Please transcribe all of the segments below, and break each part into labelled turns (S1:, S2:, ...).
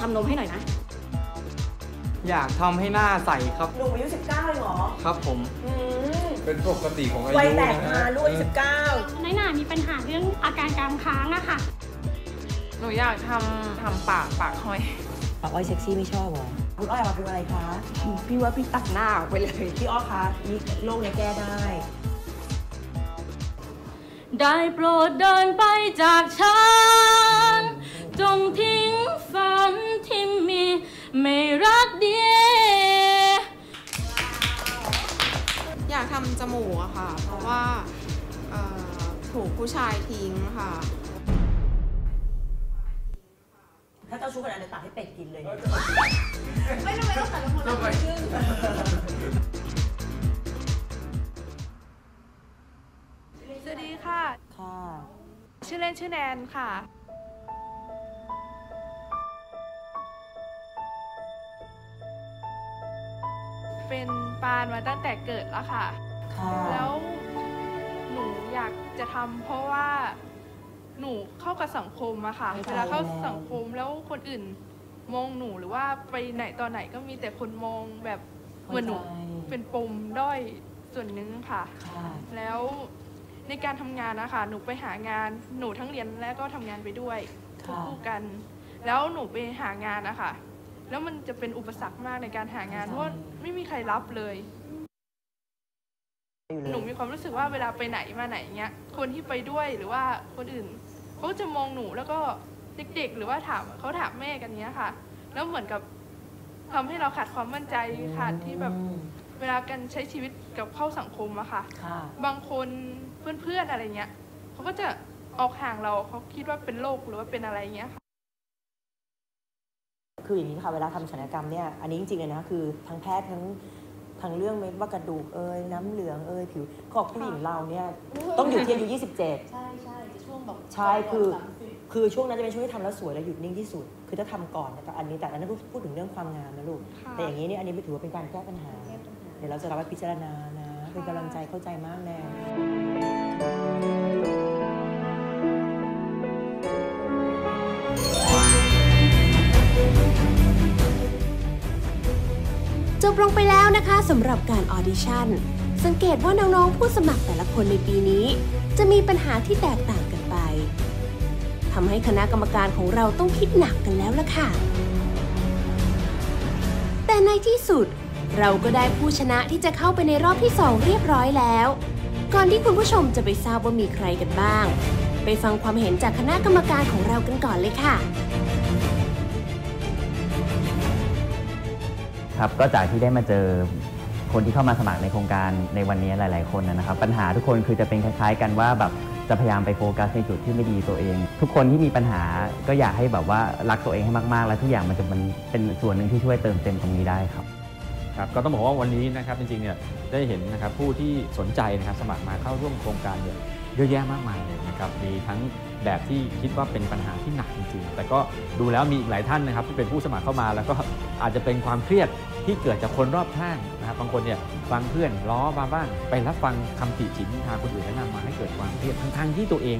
S1: ทำนมให้หน่อยนะ
S2: อยากทำให้หน้าใสครับ
S3: หนุ่มอายุ 19เลยเหรอ
S2: ครับผม
S3: อืม
S4: เป็นปกติของอา
S3: วัย
S4: ยุ
S3: แตก
S4: นะ
S3: มา
S4: ฮะ
S3: ลูกอายุ19
S5: น้อยหนามีปัญหาเรื่องอาการกรามค้างอะค่ะ
S6: หนูอยากทำทำปากปากห้อย
S3: ปากอ้อยเซ็กซี่ไม่ชอบเหรอ คุณอ้อยมาเป็นอะไรคะ
S1: พี่ว่าพี่ตัดหน้าออกไปเลย
S3: พี่อ้อคะนี่โรคเนี่ยแก้ได้
S5: ได้โปรดเดินไปจากฉัน จงทิ้งฝัน ที่มีไม่รักเดียว
S6: อยากทำจมูกอะค่ะ เพราะว่าเอ่อถูกผู้ชายทิ้งค่ะ
S3: ถ้าเจ้าชู้ขนาดนี้ตักให้เป็ดกินเลย
S5: ไม่ทำไมต้องแต่ละคนละครึ่ง
S6: สวัสดีค่ะ
S3: ค่ะ
S6: ชื่อเล่นชื่อแนนค่ะ เป็นปานมาตั้งแต่เกิดแล้วค่ะ
S3: ค่ะ
S6: แล้วหนูอยากจะทำเพราะว่าหนูเข้ากับสังคมอะค่ะ เวลาเข้าสังคมแล้วคนอื่นมองหนูหรือว่าไปไหนตอนไหนก็มีแต่คนมองแบบเหมือนหนูเป็นปมด้อยส่วนหนึงค่ะ
S3: ค่ะ
S6: แล้วในการทำงานนะคะหนูไปหางานหนูทั้งเรียนและก็ทำงานไปด้วยควบ
S3: ค่ะ
S6: คู่กัน แล้วหนูไปหางานนะคะ แล้วมันจะเป็นอุปสรรคมากในการหางานเพราะว่าไม่มีใครรับเลย
S3: อยู่เลย
S6: หนูมีความรู้สึกว่าเวลาไปไหนมาไหนเงี้ย คนที่ไปด้วยหรือว่าคนอื่นเขาจะมองหนูแล้วก็เด็กๆ หรือว่าถามเขาถามแม่กันเนี้ยค่ะ แล้วเหมือนกับทำให้เราขาดความมั่นใจขาดที่แบบ
S3: อืม
S6: เวลาการใช้ชีวิตกับเข้าสังคมอะค่ะ
S3: ค่ะ
S6: บางคนเพื่อนๆอะไรเงี้ยเขาก็จะออกห่างเราเขาคิดว่าเป็นโรคหรือว่าเป็นอะไรเงี้ยค่ะ
S3: คืออย่างนี้ค่ะเวลาทำศัลยกรรมเนี่ยอันนี้จริงๆเลยนะคือทั้งแพทย์ทั้งทั้งเรื่องไม่ว่ากระดูกเอ่ยน้ำเหลืองเอ่ยผิวขอบผู้หญิงเราเนี่ยต้องอยู่ที่อายุ27
S7: ใช่ใช่จะช่วงแบบ
S3: ใช่คือคือช่วงนั้นจะเป็นช่วงที่ทำแล้วสวยและหยุดนิ่งที่สุด คือถ้าทำก่อนแต่อันนี้แต่อันนั้นพูดถึงเรื่องความงามนะลูก
S6: ค่ะ
S3: แต่อย่างนี้เนี่ยอันนี้ถือว่าเป็นการแก้ปัญหา เดี๋ยวเราจะรับไว้พิจารณานะเป็นกำลังใจเข้าใจมากแน่
S8: จบลงไปแล้วนะคะสำหรับการออดิชั่น สังเกตว่าน้องๆผู้สมัครแต่ละคนในปีนี้ จะมีปัญหาที่แตกต่างกันไปทำให้คณะกรรมการของเราต้องคิดหนักกันแล้วล่ะค่ะ แต่ในที่สุดเราก็ได้ผู้ชนะที่จะเข้าไปในรอบที่2เรียบร้อยแล้ว ก่อนที่คุณผู้ชมจะไปทราบว่ามีใครกันบ้าง ไปฟังความเห็นจากคณะกรรมการของเรากันก่อนเลยค่ะ
S9: ครับก็จากที่ได้มาเจอคนที่เข้ามาสมัครในโครงการในวันนี้หลาย ๆ คนนะครับ ปัญหาทุกคนคือจะเป็นคล้าย ๆ กันว่าแบบจะพยายามไปโฟกัสในจุดที่ไม่ดีตัวเอง ทุกคนที่มีปัญหาก็อยากให้แบบว่ารักตัวเองให้มาก ๆ แล้วทุกอย่างมันจะมันเป็นส่วนหนึ่งที่ช่วยเติมเต็มตรงนี้ได้ครับ
S4: ครับก็ต้องบอกว่าวันนี้นะครับจริงๆเนี่ยได้เห็นนะครับผู้ที่สนใจนะครับสมัครมาเข้าร่วมโครงการเนี่ยเยอะแยะมากมายเลยนะครับมีทั้ง แบบที่คิดว่าเป็นปัญหาที่หนักจริงๆ แต่ก็ดูแล้วมีอีกหลายท่านนะครับที่เป็นผู้สมัครเข้ามา แล้วก็อาจจะเป็นความเครียดที่เกิดจากคนรอบข้างนะครับบางคนเนี่ยฟังเพื่อนล้อมาบ้างไปรับฟังคำติฉินทาคนอื่นแนะนำมาให้เกิดความเครียดทั้งๆที่ตัวเอง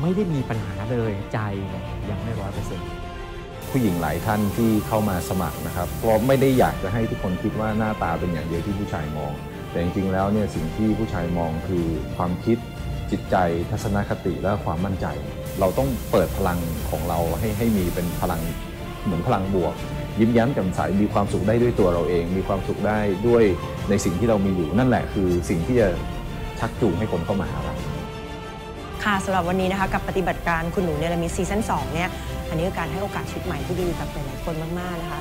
S4: ไม่ได้มีปัญหาเลยใจเนี่ยยังไม่ร้อยเปอร์เซ็นต์
S10: ผู้หญิงหลายท่านที่เข้ามาสมัครนะครับก็ไม่ได้อยากจะให้ทุกคนคิดว่าหน้าตาเป็นอย่างเดียวที่ผู้ชายมอง แต่จริงๆแล้วเนี่ยสิ่งที่ผู้ชายมองคือความคิด จิตใจทัศนคติและความมั่นใจ เราต้องเปิดพลังของเราให้ให้มีเป็นพลังเหมือนพลังบวก ยิ้มแย้มแจ่มใสมีความสุขได้ด้วยตัวเราเอง มีความสุขได้ด้วยในสิ่งที่เรามีอยู่นั่นแหละคือสิ่งที่จะชักจูงให้คนเข้ามาหาเรา
S3: ค่ะสำหรับวันนี้นะคะกับปฏิบัติการคุณหนูเนรมิตซีซั่น2เนี่ยอันนี้คือการให้โอกาสชีวิตใหม่ที่ดีกับหลายๆคนมากๆนะคะ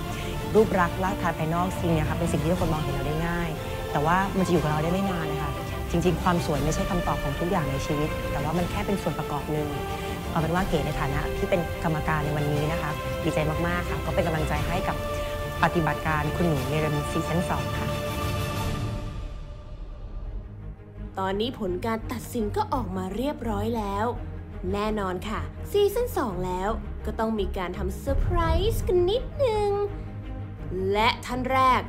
S3: รูปลักษณ์ร่างกายภายนอกจริงเนี่ยค่ะเป็นสิ่งที่ทุกคนมองเห็นเราได้ง่าย แต่ว่ามันจะอยู่กับเราได้ไม่นานนะคะ จริง ๆ ความสวยไม่ใช่คำตอบของทุกอย่างในชีวิต แต่ว่ามันแค่เป็นส่วนประกอบหนึ่งเอาเป็นว่าเก๋ในฐานะที่เป็นกรรมการในวันนี้นะคะดีใจมากๆค่ะ ก็เป็นกำลังใจให้กับปฏิบัติการคุณหนูเนรมิซีซั่น2ค่ะ
S8: ตอนนี้ผลการตัดสินก็ออกมาเรียบร้อยแล้ว แน่นอนค่ะซีซั่น2แล้วก็ต้องมีการทำเซอร์ไพรส์กันนิดนึง และท่านแรก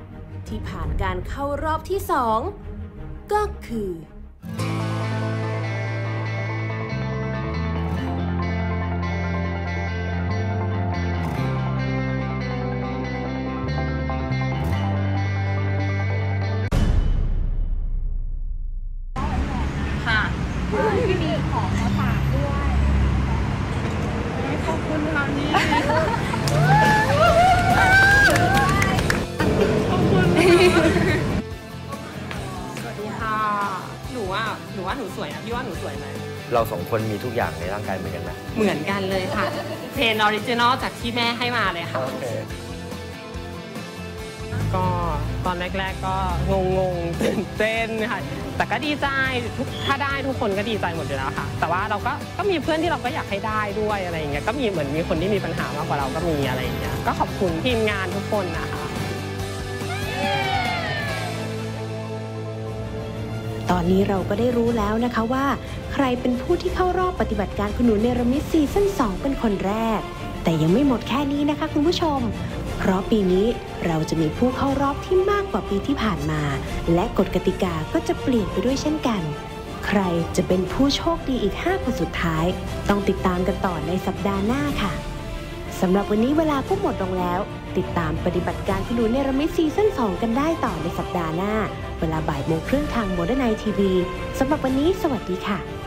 S8: ที่ผ่านการเข้ารอบที่ 2 ก็คือ
S3: ค่ะ
S11: ที่มีของมาฝากด้วยขอบคุณค่ะนี่ขอบคุณ หนูว่าหนูว่าหนูสวยนะพี่ว่าหนูสวยไหม
S12: เราสองคนมีทุกอย่างในร่างกายเหมือนกันนะ
S11: เหมือนกันเลยค่ะเพลงออริจินอลจากที่แม่ให้มาเลยค่ะ ก็ตอนแรก ๆ ก็งงงๆตื่นเต้นค่ะ แต่ก็ดีใจทุกถ้าได้ทุกคนก็ดีใจหมดอยู่แล้วค่ะ แต่ว่าเราก็ก็มีเพื่อนที่เราก็อยากให้ได้ด้วยอะไรอย่างเงี้ยก็มีเหมือนมีคนที่มีปัญหามากกว่าเราก็มีอะไรอย่างเงี้ยก็ขอบคุณทีมงานทุกคนนะคะ
S8: ตอนนี้เราก็ได้รู้แล้วนะคะว่า ใครเป็นผู้ที่เข้ารอบปฏิบัติการคุนเนรมิตซีซั่น2 เป็นคนแรก แต่ยังไม่หมดแค่นี้นะคะคุณผู้ชม เพราะปีนี้เราจะมีผู้เข้ารอบที่มากกว่าปีที่ผ่านมา และกฎกติกาก็จะเปลี่ยนไปด้วยเช่นกัน ใครจะเป็นผู้โชคดีอีก5คนสุดท้าย ต้องติดตามกันต่อในสัปดาห์หน้าค่ะ สำหรับวันนี้เวลาก็หมดลงแล้ว ติดตามปฏิบัติการคุณหนูเนรมิตซีซั่น2 กันได้ต่อในสัปดาห์หน้า เวลาบ่ายโมงครึ่งทางโมเดิร์นไนทีวีสำหรับวันนี้สวัสดีค่ะ